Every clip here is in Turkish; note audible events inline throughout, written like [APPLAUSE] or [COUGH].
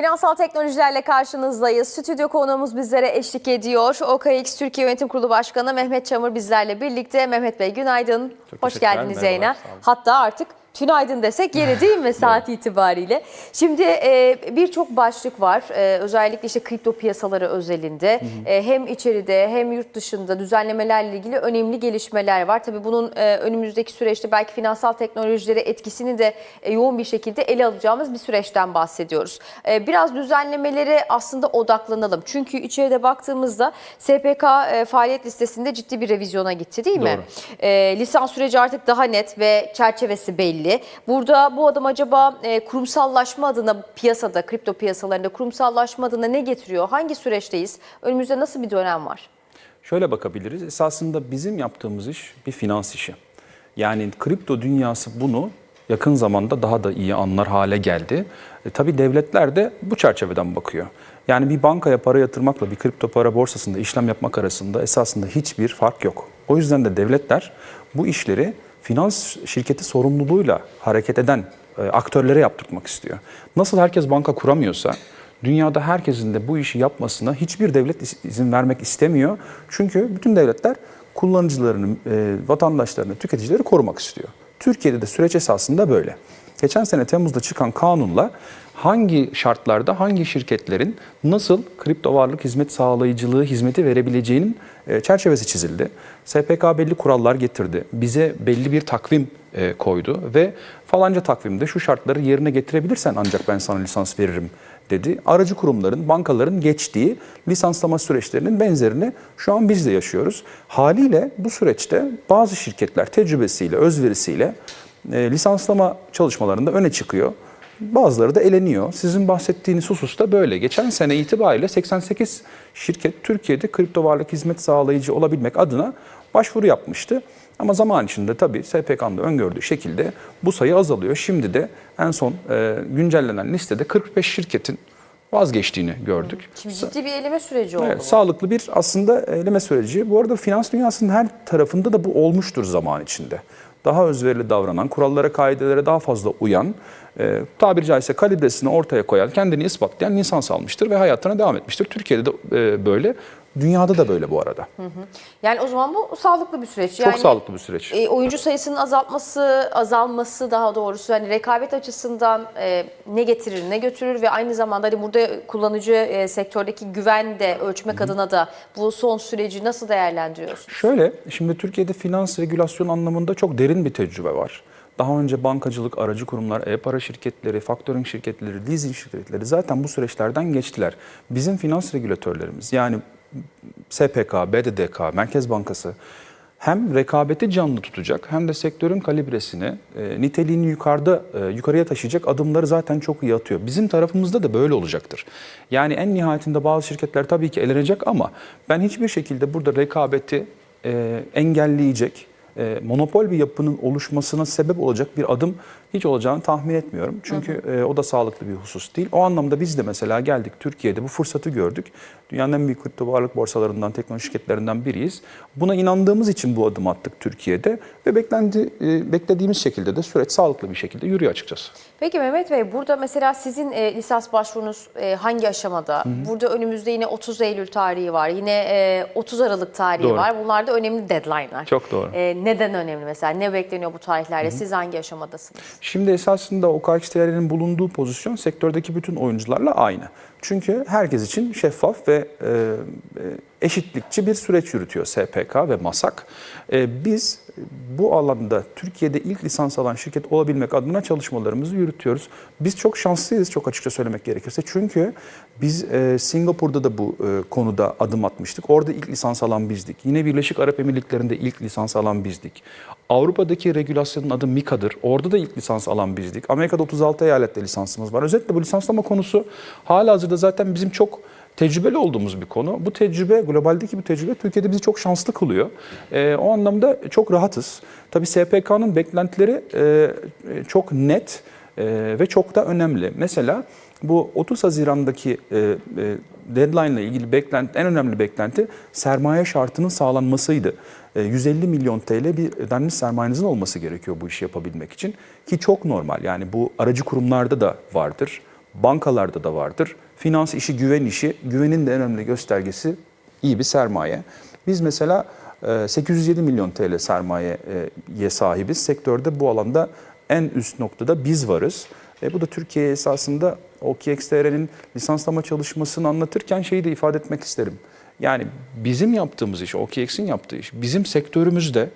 Finansal teknolojilerle karşınızdayız. Stüdyo konuğumuz bizlere eşlik ediyor. OKX Türkiye Yönetim Kurulu Başkanı Mehmet Çamur bizlerle birlikte. Mehmet Bey günaydın. Çok Hoş geldiniz yayına. Hatta artık tünaydın desek yeri değil mi [LAUGHS] saat itibariyle? Şimdi e, birçok başlık var. E, özellikle işte kripto piyasaları özelinde. E, hem içeride hem yurt dışında düzenlemelerle ilgili önemli gelişmeler var. Tabii bunun e, önümüzdeki süreçte belki finansal teknolojilere etkisini de e, yoğun bir şekilde ele alacağımız bir süreçten bahsediyoruz. E, biraz düzenlemelere aslında odaklanalım. Çünkü içeride baktığımızda SPK e, faaliyet listesinde ciddi bir revizyona gitti değil mi? Doğru. E, lisans süreci artık daha net ve çerçevesi belli. Burada bu adım acaba e, kurumsallaşma adına piyasada, kripto piyasalarında kurumsallaşma adına ne getiriyor? Hangi süreçteyiz? Önümüzde nasıl bir dönem var? Şöyle bakabiliriz. Esasında bizim yaptığımız iş bir finans işi. Yani kripto dünyası bunu yakın zamanda daha da iyi anlar hale geldi. E, tabii devletler de bu çerçeveden bakıyor. Yani bir bankaya para yatırmakla bir kripto para borsasında işlem yapmak arasında esasında hiçbir fark yok. O yüzden de devletler bu işleri finans şirketi sorumluluğuyla hareket eden e, aktörlere yaptırmak istiyor. Nasıl herkes banka kuramıyorsa Dünyada herkesin de bu işi yapmasına hiçbir devlet iz- izin vermek istemiyor. Çünkü bütün devletler kullanıcılarını, e, vatandaşlarını, tüketicileri korumak istiyor. Türkiye'de de süreç esasında böyle. Geçen sene Temmuz'da çıkan kanunla hangi şartlarda hangi şirketlerin nasıl kripto varlık hizmet sağlayıcılığı hizmeti verebileceğinin e, çerçevesi çizildi. SPK belli kurallar getirdi. Bize belli bir takvim e, koydu ve falanca takvimde şu şartları yerine getirebilirsen ancak ben sana lisans veririm dedi. Aracı kurumların, bankaların geçtiği lisanslama süreçlerinin benzerini şu an biz de yaşıyoruz. Haliyle bu süreçte bazı şirketler tecrübesiyle, özverisiyle e, lisanslama çalışmalarında öne çıkıyor. Bazıları da eleniyor. Sizin bahsettiğiniz husus da böyle. Geçen sene itibariyle 88 şirket Türkiye'de kripto varlık hizmet sağlayıcı olabilmek adına başvuru yapmıştı. Ama zaman içinde tabii SPK'nın da öngördüğü şekilde bu sayı azalıyor. Şimdi de en son e, güncellenen listede 45 şirketin vazgeçtiğini gördük. Şimdi ciddi bir eleme süreci oldu. Evet, bu. sağlıklı bir aslında eleme süreci. Bu arada finans dünyasının her tarafında da bu olmuştur zaman içinde. Daha özverili davranan, kurallara, kaidelere daha fazla uyan, e, tabiri caizse kalibresini ortaya koyan, kendini ispatlayan lisans almıştır ve hayatına devam etmiştir. Türkiye'de de e, böyle, dünyada da böyle bu arada. Yani o zaman bu sağlıklı bir süreç. Çok yani, sağlıklı bir süreç. E, oyuncu sayısının azaltması, azalması daha doğrusu hani rekabet açısından e, ne getirir, ne götürür ve aynı zamanda hani burada kullanıcı e, sektördeki güven de ölçmek adına da bu son süreci nasıl değerlendiriyorsunuz? Şöyle, şimdi Türkiye'de finans regülasyon anlamında çok derin bir tecrübe var. Daha önce bankacılık, aracı kurumlar, e-para şirketleri, faktöring şirketleri, leasing şirketleri zaten bu süreçlerden geçtiler. Bizim finans regülatörlerimiz yani SPK, BDDK, Merkez Bankası hem rekabeti canlı tutacak hem de sektörün kalibresini, e, niteliğini yukarıda e, yukarıya taşıyacak adımları zaten çok iyi atıyor. Bizim tarafımızda da böyle olacaktır. Yani en nihayetinde bazı şirketler tabii ki elenecek ama ben hiçbir şekilde burada rekabeti e, engelleyecek, e, monopol bir yapının oluşmasına sebep olacak bir adım hiç olacağını tahmin etmiyorum. Çünkü e, o da sağlıklı bir husus değil. O anlamda biz de mesela geldik Türkiye'de bu fırsatı gördük. Dünyanın en büyük kripto varlık borsalarından, teknoloji şirketlerinden biriyiz. Buna inandığımız için bu adımı attık Türkiye'de ve beklendi, e, beklediğimiz şekilde de süreç sağlıklı bir şekilde yürüyor açıkçası. Peki Mehmet Bey burada mesela sizin e, lisans başvurunuz e, hangi aşamada? Burada önümüzde yine 30 Eylül tarihi var. Yine e, 30 Aralık tarihi Doğru. var. Bunlar da önemli deadline'lar. Çok doğru. E, neden önemli mesela? Ne bekleniyor bu tarihlerde? Siz hangi aşamadasınız? Şimdi esasında OKX'lerin bulunduğu pozisyon sektördeki bütün oyuncularla aynı. Çünkü herkes için şeffaf ve e, e, eşitlikçi bir süreç yürütüyor SPK ve MASAK. E, biz bu alanda Türkiye'de ilk lisans alan şirket olabilmek adına çalışmalarımızı yürütüyoruz. Biz çok şanslıyız çok açıkça söylemek gerekirse. Çünkü biz e, Singapur'da da bu e, konuda adım atmıştık. Orada ilk lisans alan bizdik. Yine Birleşik Arap Emirlikleri'nde ilk lisans alan bizdik. Avrupa'daki regülasyonun adı MiCA'dır. Orada da ilk lisans alan bizdik. Amerika'da 36 eyalette lisansımız var. Özellikle bu lisanslama konusu hala hazırda zaten bizim çok tecrübeli olduğumuz bir konu. Bu tecrübe, globaldeki bu tecrübe Türkiye'de bizi çok şanslı kılıyor. Ee, o anlamda çok rahatız. Tabii SPK'nın beklentileri e, e, çok net e, ve çok da önemli. Mesela bu 30 Haziran'daki e, e, deadline ile ilgili beklenti, en önemli beklenti sermaye şartının sağlanmasıydı. E, 150 milyon TL bir ödenmiş sermayenizin olması gerekiyor bu işi yapabilmek için. Ki çok normal yani bu aracı kurumlarda da vardır. Bankalarda da vardır. Finans işi, güven işi. Güvenin de en önemli göstergesi iyi bir sermaye. Biz mesela e, 807 milyon TL sermayeye sahibiz. Sektörde bu alanda en üst noktada biz varız. E, bu da Türkiye esasında OKXTR'nin lisanslama çalışmasını anlatırken şeyi de ifade etmek isterim. Yani bizim yaptığımız iş, OKX'in yaptığı iş, bizim sektörümüzde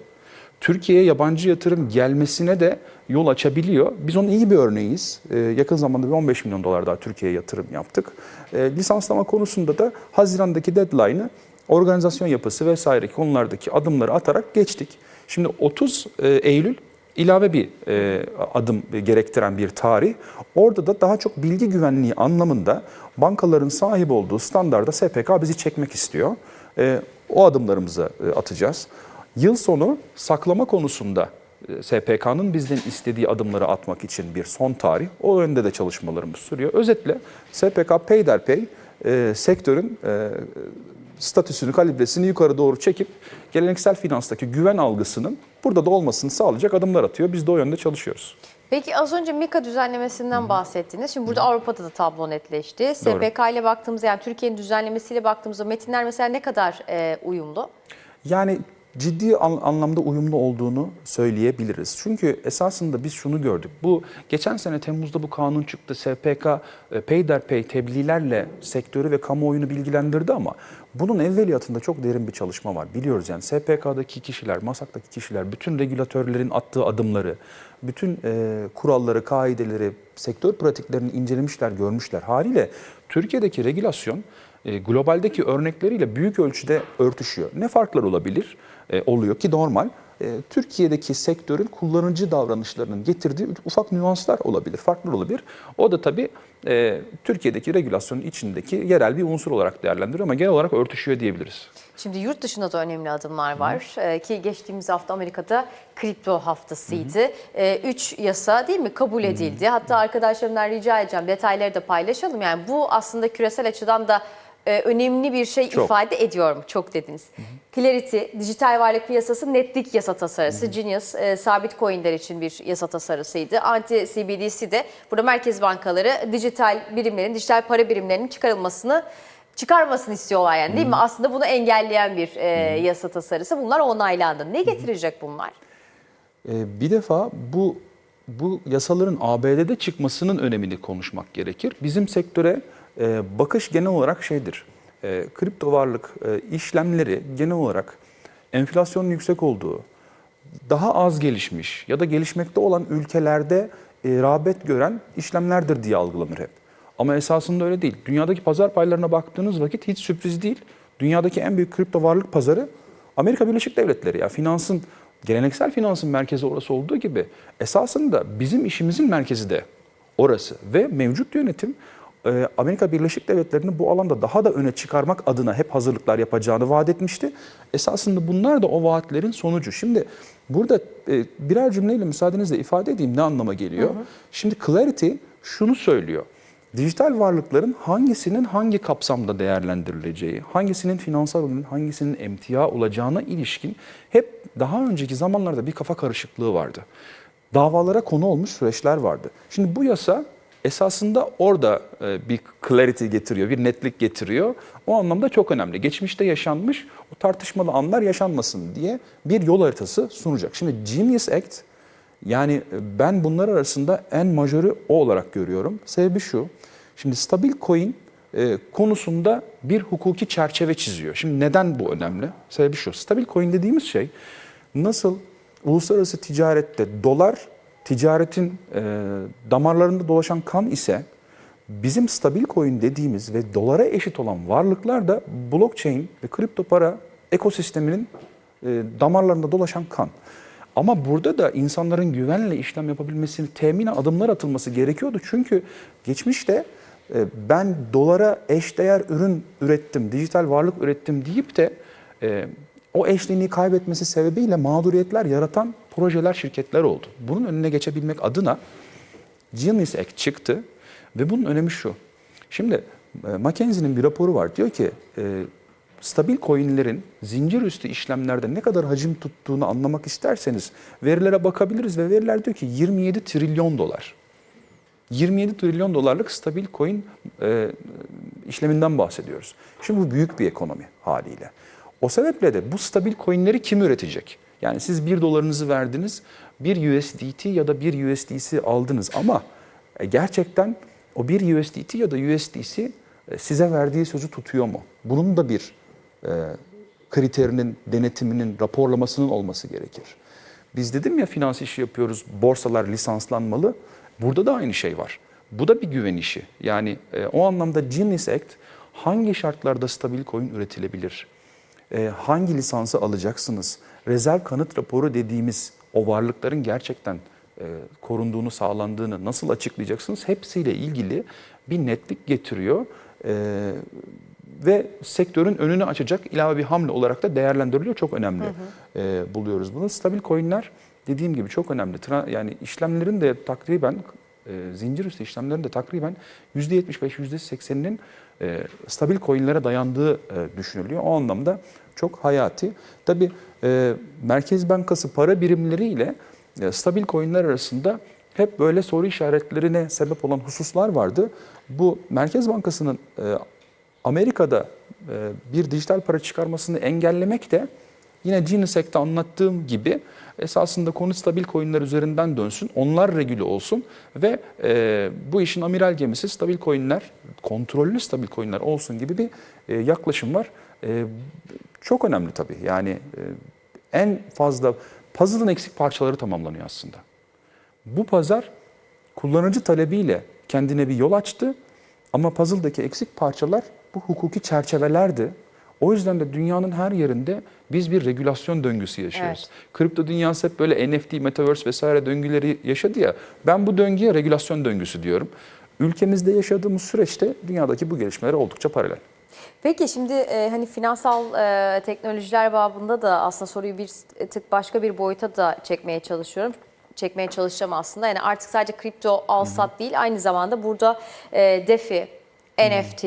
Türkiye'ye yabancı yatırım gelmesine de yol açabiliyor. Biz onun iyi bir örneğiyiz. Ee, yakın zamanda bir 15 milyon dolar daha Türkiye'ye yatırım yaptık. Ee, lisanslama konusunda da Haziran'daki deadline'ı organizasyon yapısı vesaire konulardaki adımları atarak geçtik. Şimdi 30 e, Eylül ilave bir e, adım gerektiren bir tarih. Orada da daha çok bilgi güvenliği anlamında bankaların sahip olduğu standarda SPK bizi çekmek istiyor. E, o adımlarımızı atacağız. Yıl sonu saklama konusunda e, SPK'nın bizden istediği adımları atmak için bir son tarih. O yönde de çalışmalarımız sürüyor. Özetle SPK peyderpey e, sektörün e, statüsünü, kalibresini yukarı doğru çekip geleneksel finanstaki güven algısının burada da olmasını sağlayacak adımlar atıyor. Biz de o yönde çalışıyoruz. Peki az önce MiKA düzenlemesinden bahsettiniz. Şimdi burada Avrupa'da da tablo netleşti. Doğru. SPK ile baktığımızda yani Türkiye'nin düzenlemesiyle baktığımızda metinler mesela ne kadar e, uyumlu? Yani ciddi an- anlamda uyumlu olduğunu söyleyebiliriz. Çünkü esasında biz şunu gördük. Bu geçen sene Temmuz'da bu kanun çıktı. SPK e, peyderpey tebliğlerle sektörü ve kamuoyunu bilgilendirdi ama bunun evveliyatında çok derin bir çalışma var. Biliyoruz yani SPK'daki kişiler, MASAK'taki kişiler bütün regülatörlerin attığı adımları, bütün e, kuralları, kaideleri, sektör pratiklerini incelemişler, görmüşler. Haliyle Türkiye'deki regülasyon e, globaldeki örnekleriyle büyük ölçüde örtüşüyor. Ne farklar olabilir? E, oluyor ki normal. E, Türkiye'deki sektörün kullanıcı davranışlarının getirdiği ufak nüanslar olabilir, farklar olabilir. O da tabii e, Türkiye'deki regülasyonun içindeki yerel bir unsur olarak değerlendiriyor ama genel olarak örtüşüyor diyebiliriz. Şimdi yurt dışında da önemli adımlar var Ee, ki geçtiğimiz hafta Amerika'da kripto haftasıydı. Ee, üç yasa değil mi kabul edildi. Hatta arkadaşlarımdan rica edeceğim detayları da paylaşalım. Yani bu aslında küresel açıdan da e, önemli bir şey Çok. ifade ediyor mu? Çok dediniz. Clarity, dijital varlık piyasası netlik yasa tasarısı. Genius, e, sabit coinler için bir yasa tasarısıydı. Anti-CBDC de burada merkez bankaları dijital birimlerin, dijital para birimlerinin çıkarılmasını çıkarmasını istiyorlar yani değil mi? Aslında bunu engelleyen bir e, yasa tasarısı. Bunlar onaylandı. Ne getirecek bunlar? Ee, Bir defa bu bu yasaların ABD'de çıkmasının önemini konuşmak gerekir. Bizim sektöre e, bakış genel olarak şeydir. E, kripto varlık e, işlemleri genel olarak enflasyonun yüksek olduğu, daha az gelişmiş ya da gelişmekte olan ülkelerde e, rağbet gören işlemlerdir diye algılanır hep. Ama esasında öyle değil. Dünyadaki pazar paylarına baktığınız vakit hiç sürpriz değil. Dünyadaki en büyük kripto varlık pazarı Amerika Birleşik Devletleri. Ya finansın geleneksel finansın merkezi orası olduğu gibi esasında bizim işimizin merkezi de orası ve mevcut yönetim e, Amerika Birleşik Devletleri'ni bu alanda daha da öne çıkarmak adına hep hazırlıklar yapacağını vaat etmişti. Esasında bunlar da o vaatlerin sonucu. Şimdi burada e, birer cümleyle müsaadenizle ifade edeyim ne anlama geliyor. Şimdi Clarity şunu söylüyor. Dijital varlıkların hangisinin hangi kapsamda değerlendirileceği, hangisinin finansal ürünün hangisinin emtia olacağına ilişkin hep daha önceki zamanlarda bir kafa karışıklığı vardı. Davalara konu olmuş süreçler vardı. Şimdi bu yasa esasında orada e, bir clarity getiriyor, bir netlik getiriyor. O anlamda çok önemli. Geçmişte yaşanmış o tartışmalı anlar yaşanmasın diye bir yol haritası sunacak. Şimdi Genius Act yani ben bunlar arasında en majörü o olarak görüyorum. Sebebi şu. Şimdi stabil coin e, konusunda bir hukuki çerçeve çiziyor. Şimdi neden bu önemli? Sebebi şu. Stabil coin dediğimiz şey nasıl uluslararası ticarette dolar ticaretin e, damarlarında dolaşan kan ise bizim stabil coin dediğimiz ve dolara eşit olan varlıklar da blockchain ve kripto para ekosisteminin e, damarlarında dolaşan kan. Ama burada da insanların güvenle işlem yapabilmesini temine adımlar atılması gerekiyordu. Çünkü geçmişte e, ben dolara eşdeğer ürün ürettim, dijital varlık ürettim deyip de e, o eşliğini kaybetmesi sebebiyle mağduriyetler yaratan projeler, şirketler oldu. Bunun önüne geçebilmek adına Genius Act çıktı ve bunun önemi şu. Şimdi e, McKinsey'nin bir raporu var. Diyor ki e, stabil coinlerin zincir üstü işlemlerde ne kadar hacim tuttuğunu anlamak isterseniz verilere bakabiliriz ve veriler diyor ki 27 trilyon dolar. 27 trilyon dolarlık stabil coin e, işleminden bahsediyoruz. Şimdi bu büyük bir ekonomi haliyle. O sebeple de bu stabil coinleri kim üretecek? Yani siz 1 dolarınızı verdiniz, bir USDT ya da bir USDC aldınız ama e, gerçekten o bir USDT ya da USDC e, size verdiği sözü tutuyor mu? Bunun da bir e, kriterinin, denetiminin, raporlamasının olması gerekir. Biz dedim ya finans işi yapıyoruz, borsalar lisanslanmalı. Burada da aynı şey var. Bu da bir güven işi. Yani e, o anlamda Genius Act hangi şartlarda stabil coin üretilebilir? E, hangi lisansı alacaksınız? Rezerv kanıt raporu dediğimiz o varlıkların gerçekten e, korunduğunu, sağlandığını nasıl açıklayacaksınız? Hepsiyle ilgili bir netlik getiriyor. E, ve sektörün önünü açacak ilave bir hamle olarak da değerlendiriliyor. Çok önemli e, buluyoruz bunu. Stabil coinler dediğim gibi çok önemli. Tra- yani işlemlerin de takriben e, zincir üstü işlemlerin de takriben %75 %80'inin e, stabil coinlere dayandığı e, düşünülüyor. O anlamda çok hayati. Tabii e, Merkez Bankası para birimleriyle e, stabil coinler arasında hep böyle soru işaretlerine sebep olan hususlar vardı. Bu Merkez Bankası'nın e, Amerika'da e, bir dijital para çıkarmasını engellemek de yine Genius anlattığım gibi esasında konu stabil coinler üzerinden dönsün, onlar regüle olsun ve e, bu işin amiral gemisi stabil coinler, kontrollü stabil coinler olsun gibi bir e, yaklaşım var. E, çok önemli tabii yani e, en fazla puzzle'ın eksik parçaları tamamlanıyor aslında. Bu pazar kullanıcı talebiyle kendine bir yol açtı ama puzzle'daki eksik parçalar bu hukuki çerçevelerdi. O yüzden de dünyanın her yerinde biz bir regülasyon döngüsü yaşıyoruz. Kripto dünyası hep böyle NFT, metaverse vesaire döngüleri yaşadı ya. Ben bu döngüye regülasyon döngüsü diyorum. Ülkemizde yaşadığımız süreçte dünyadaki bu gelişmelere oldukça paralel. Peki şimdi e, hani finansal e, teknolojiler babında da aslında soruyu bir tık başka bir boyuta da çekmeye çalışıyorum. Çekmeye çalışacağım aslında. Yani artık sadece kripto al sat değil aynı zamanda burada e, DeFi, NFT,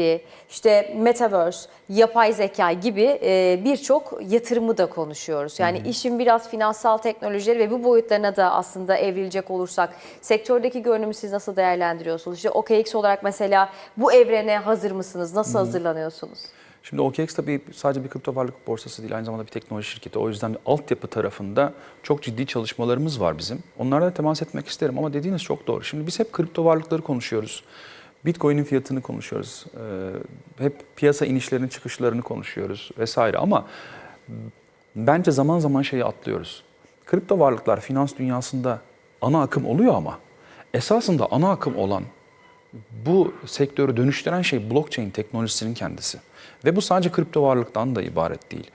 işte Metaverse, yapay zeka gibi e, birçok yatırımı da konuşuyoruz. Yani işin biraz finansal teknolojileri ve bu boyutlarına da aslında evrilecek olursak sektördeki görünümü siz nasıl değerlendiriyorsunuz? İşte OKX olarak mesela bu evrene hazır mısınız? Nasıl hazırlanıyorsunuz? Şimdi OKX tabii sadece bir kripto varlık borsası değil, aynı zamanda bir teknoloji şirketi. O yüzden altyapı tarafında çok ciddi çalışmalarımız var bizim. Onlarla temas etmek isterim ama dediğiniz çok doğru. Şimdi biz hep kripto varlıkları konuşuyoruz. Bitcoin'in fiyatını konuşuyoruz. Ee, hep piyasa inişlerinin çıkışlarını konuşuyoruz vesaire ama bence zaman zaman şeyi atlıyoruz. Kripto varlıklar finans dünyasında ana akım oluyor ama esasında ana akım olan bu sektörü dönüştüren şey blockchain teknolojisinin kendisi. Ve bu sadece kripto varlıktan da ibaret değil.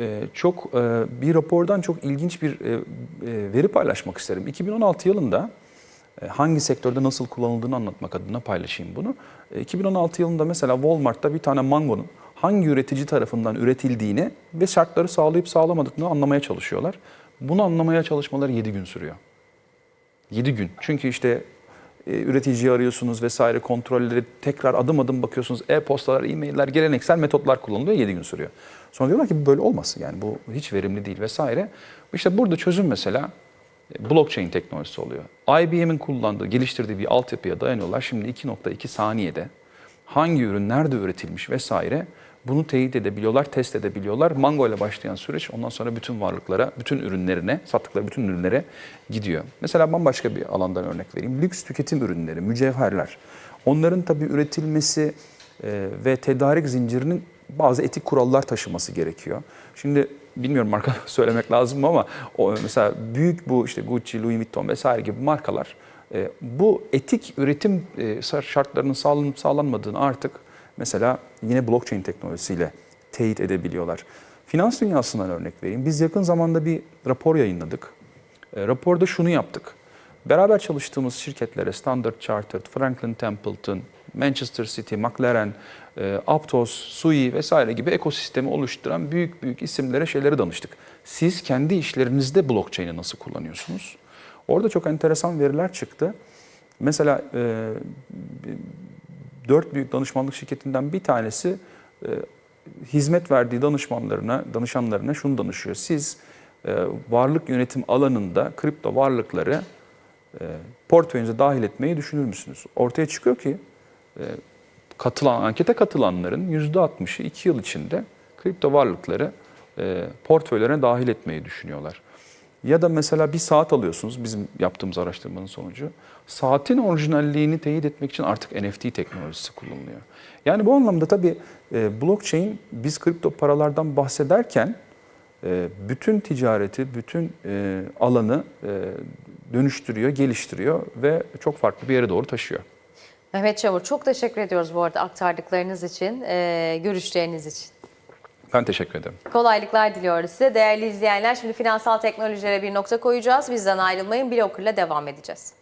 Ee, çok e, bir rapordan çok ilginç bir e, e, veri paylaşmak isterim. 2016 yılında hangi sektörde nasıl kullanıldığını anlatmak adına paylaşayım bunu. E, 2016 yılında mesela Walmart'ta bir tane mangonun hangi üretici tarafından üretildiğini ve şartları sağlayıp sağlamadığını anlamaya çalışıyorlar. Bunu anlamaya çalışmaları 7 gün sürüyor. 7 gün. Çünkü işte e, üreticiyi arıyorsunuz vesaire kontrolleri tekrar adım adım bakıyorsunuz. E-postalar, e-mailler, geleneksel metotlar kullanılıyor 7 gün sürüyor. Sonra diyorlar ki bu böyle olmasın yani bu hiç verimli değil vesaire. İşte burada çözüm mesela e, blockchain teknolojisi oluyor. IBM'in kullandığı, geliştirdiği bir altyapıya dayanıyorlar. Şimdi 2.2 saniyede hangi ürün nerede üretilmiş vesaire bunu teyit edebiliyorlar, test edebiliyorlar. Mango ile başlayan süreç ondan sonra bütün varlıklara, bütün ürünlerine, sattıkları bütün ürünlere gidiyor. Mesela bambaşka bir alandan örnek vereyim. Lüks tüketim ürünleri, mücevherler. Onların tabii üretilmesi e, ve tedarik zincirinin bazı etik kurallar taşıması gerekiyor. Şimdi bilmiyorum marka [LAUGHS] söylemek lazım ama o mesela büyük bu işte Gucci, Louis Vuitton vesaire gibi markalar e, bu etik üretim e, şartlarının sağlanmadığını artık mesela yine blockchain teknolojisiyle teyit edebiliyorlar. Finans dünyasından örnek vereyim. Biz yakın zamanda bir rapor yayınladık. E, raporda şunu yaptık. Beraber çalıştığımız şirketlere Standard Chartered, Franklin Templeton, Manchester City, McLaren, e, Aptos, Sui vesaire gibi ekosistemi oluşturan büyük büyük isimlere şeyleri danıştık. Siz kendi işlerinizde blockchain'i nasıl kullanıyorsunuz? Orada çok enteresan veriler çıktı. Mesela e, dört büyük danışmanlık şirketinden bir tanesi e, hizmet verdiği danışmanlarına, danışanlarına şunu danışıyor. Siz varlık yönetim alanında kripto varlıkları portföyünüze dahil etmeyi düşünür müsünüz? Ortaya çıkıyor ki katılan ankete katılanların %60'ı 2 yıl içinde kripto varlıkları e, portföylerine dahil etmeyi düşünüyorlar. Ya da mesela bir saat alıyorsunuz bizim yaptığımız araştırmanın sonucu. Saatin orijinalliğini teyit etmek için artık NFT teknolojisi kullanılıyor. Yani bu anlamda tabii e, blockchain biz kripto paralardan bahsederken e, bütün ticareti, bütün e, alanı e, dönüştürüyor, geliştiriyor ve çok farklı bir yere doğru taşıyor. Mehmet Çamur çok teşekkür ediyoruz bu arada aktardıklarınız için, e, görüşleriniz için. Ben teşekkür ederim. Kolaylıklar diliyoruz size. Değerli izleyenler şimdi finansal teknolojilere bir nokta koyacağız. Bizden ayrılmayın. Bloker'la devam edeceğiz.